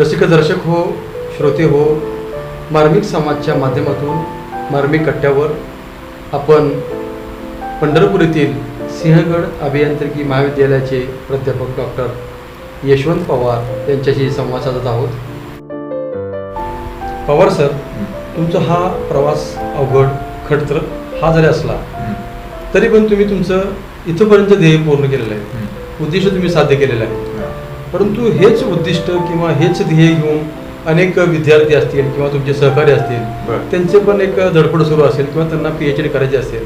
रसिक दर्शक हो श्रोते हो मार्मिक समाजच्या माध्यमातून मार्मिक कट्ट्यावर आपण पंढरपूर येथील सिंहगड अभियांत्रिकी महाविद्यालयाचे प्राध्यापक डॉक्टर यशवंत पवार यांच्याशी संवाद साधत आहोत. पवार सर तुमचा हा प्रवास अवघड खडतर हा जरी असला तरी पण तुम्ही तुमचं इथंपर्यंत ध्येय पूर्ण केलेलं आहे. उद्दिष्ट तुम्ही साध्य केलेलं आहे. परंतु हेच उद्दिष्ट किंवा हेच ध्येय घेऊन अनेक विद्यार्थी असतील किंवा तुमचे सहकारी असतील. त्यांचे पण एक धडपड सुरू असेल किंवा त्यांना पी एच डी करायची असेल.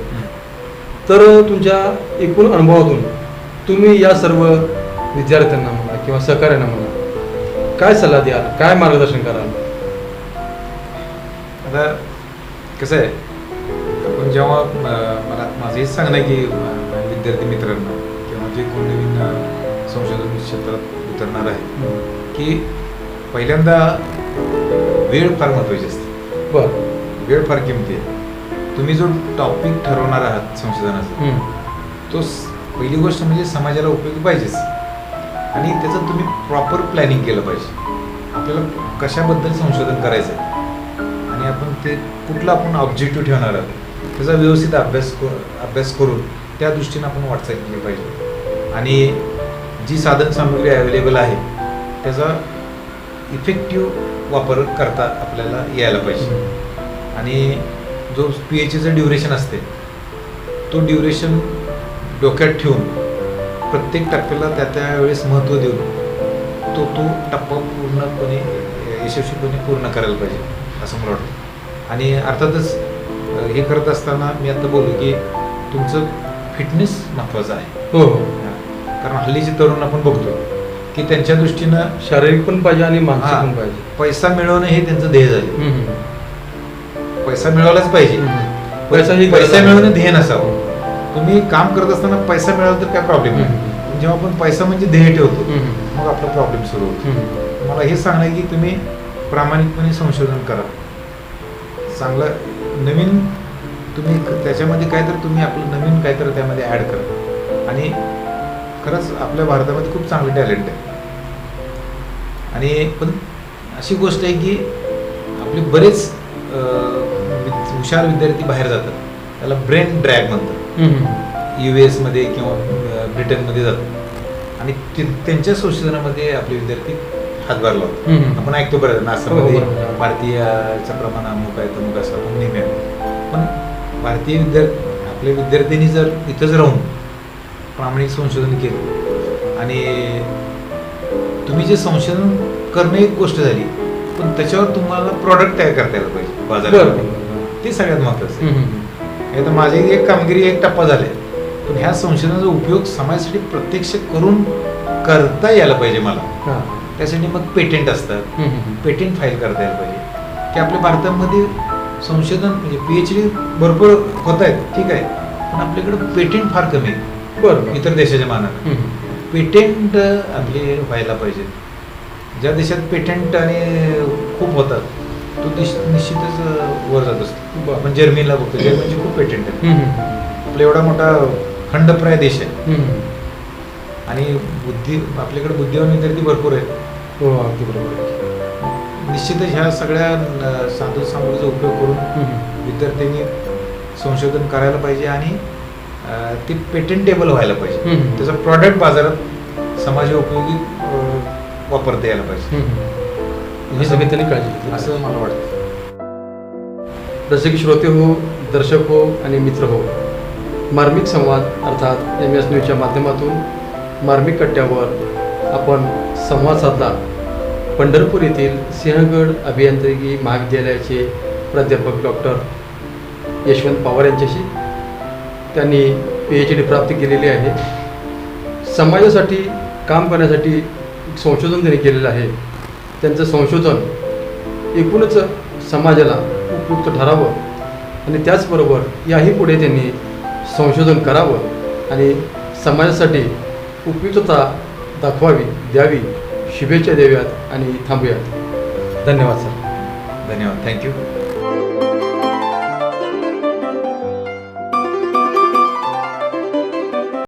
तर तुमच्या एकूण अनुभवातून तुम्ही या सर्व विद्यार्थ्यांना म्हणा किंवा सहकार्यांना म्हणा काय सल्ला द्याल? काय मार्गदर्शन कराल? आता कसं आहे आपण जेव्हा मला माझं हेच सांगणं की विद्यार्थी मित्रांना किंवा जे कोण संशोधन क्षेत्रात उतरणार आहे. की पहिल्यांदा वेळ फार महत्त्वाची असते. बरं. वेळ फार किमती आहे. तुम्ही जो टॉपिक ठरवणार आहात संशोधनाचा. तो पहिली गोष्ट म्हणजे समाजाला उपयोगी पाहिजेच. आणि त्याचं तुम्ही प्रॉपर प्लॅनिंग केलं पाहिजे. आपल्याला कशाबद्दल संशोधन करायचं आहे आणि आपण ते कुठला आपण ऑब्जेक्टिव्ह ठेवणार आहोत? त्याचा व्यवस्थित अभ्यास अभ्यास करून त्या दृष्टीने आपण वाटचाल केली पाहिजे. आणि जी साधन सामग्री अवेलेबल आहे त्याचा इफेक्टिव्ह वापर करता आपल्याला यायला पाहिजे. आणि जो पी एच चं ड्युरेशन असते तो ड्युरेशन डोक्यात ठेवून प्रत्येक टप्प्याला त्या त्या वेळेस महत्त्व देऊन तो तो टप्पा पूर्णपणे यशस्वीपणे पूर्ण करायला पाहिजे असं मला वाटतं. आणि अर्थातच हे करत असताना मी आता बोलू की तुमचं फिटनेस महत्त्वाचं आहे. हो हो. कारण हल्लीचे तरुण आपण बघतो की त्यांच्या दृष्टीनं शारीरिक पण पाहिजे आणि मानसिक पण पाहिजे पैसा मिळवणं हे त्यांचं ध्येय झाले. पैसा मिळवलाच पाहिजे. पैसा ही पैसा आहे. मिळवणं ध्येय नसावं तुम्ही काम करत असताना पैसा मिळाला तर काय प्रॉब्लेम. पण जेव्हा आपण पैसा म्हणजे ध्येय ठेवतो. मग आपला प्रॉब्लेम सुरू होतो. मला हे सांगणं आहे की तुम्ही प्रामाणिकपणे संशोधन करा चांगलं नवीन तुम्ही त्याच्यामध्ये काय तर तुम्ही आपलं नवीन काय तर त्यामध्ये ॲड करा आणि खरंच आपल्या भारतामध्ये खूप चांगलं टॅलेंट आहे आणि पण अशी गोष्ट आहे की आपले बरेच हुशार विद्यार्थी बाहेर जातात त्याला ब्रेन ड्रॅग म्हणतात. यू एसमध्ये किंवा ब्रिटनमध्ये जातात आणि त्यांच्या संशोधनामध्ये आपले विद्यार्थी हातभार लावतात. आपण ऐकतो बरं हो, नासामध्ये बरोबर. भारतीयाचं प्रमाण अमुक आहे तमुक असं नेहमी ऐकतो. पण भारतीय विद्यार्थी आपल्या विद्यार्थ्यांनी जर इथंच राहून प्रामाणिक संशोधन केलं. आणि तुम्ही जे संशोधन करणं एक गोष्ट झाली पण त्याच्यावर तुम्हाला प्रॉडक्ट तयार करता यायला पाहिजे बाजारात. ते सगळ्यात महत्वाचं माझी एक कामगिरी एक टप्पा झाले पण ह्या संशोधनाचा उपयोग समाजासाठी प्रत्यक्ष करून करता यायला पाहिजे मला. त्यासाठी मग पेटेंट असतात. पेटेंट फाईल करता यायला पाहिजे. की आपल्या भारतामध्ये संशोधन म्हणजे पी एच डी भरपूर होत आहेत ठीक आहे. पण आपल्याकडे पेटेंट फार कमी आहे. बरं इतर देशाच्या मानानं. पेटेंट आपले व्हायला पाहिजे ज्या देशात पेटेंट आणि खूप होतात तो देश निश्चितच वर जात असतो. आपण जर्मनीला बघतो जर्मनीचे खूप पेटेंट हम्म. आपला एवढा मोठा खंडप्राय देश आहे. आणि बुद्धी आपल्याकडे बुद्धिवान विद्यार्थी भरपूर आहेत हो अगदी बरोबर आहे. निश्चितच ह्या सगळ्या अं, साधन सामग्रीचा उपयोग करून. विद्यार्थ्यांनी संशोधन करायला पाहिजे आणि ते पेटेंटेबल व्हायला पाहिजे. त्याचा प्रॉडक्ट बाजारात समाजोपयोगी अं, वापरता यायला पाहिजे. हे सगळे त्यांनी काळजी घेतली असं मला वाटतं. रसिक श्रोते हो दर्शक हो आणि मित्र हो मार्मिक संवाद अर्थात एम एस न्यूजच्या माध्यमातून मार्मिक कट्ट्यावर आपण संवाद साधला. पंढरपूर येथील सिंहगड अभियांत्रिकी महाविद्यालयाचे प्राध्यापक डॉक्टर यशवंत पवार यांच्याशी त्यांनी पी एच डी प्राप्त केलेली आहे. समाजासाठी काम करण्यासाठी संशोधन त्यांनी केलेलं आहे. त्यांचं संशोधन एकूणच समाजाला उपयुक्त ठरावं आणि त्याचबरोबर याही पुढे त्यांनी संशोधन करावं आणि समाजासाठी उपयुक्तता दाखवावी द्यावी. शुभेच्छा देव्यात आणि थांबूयात. धन्यवाद सर. धन्यवाद. थँक्यू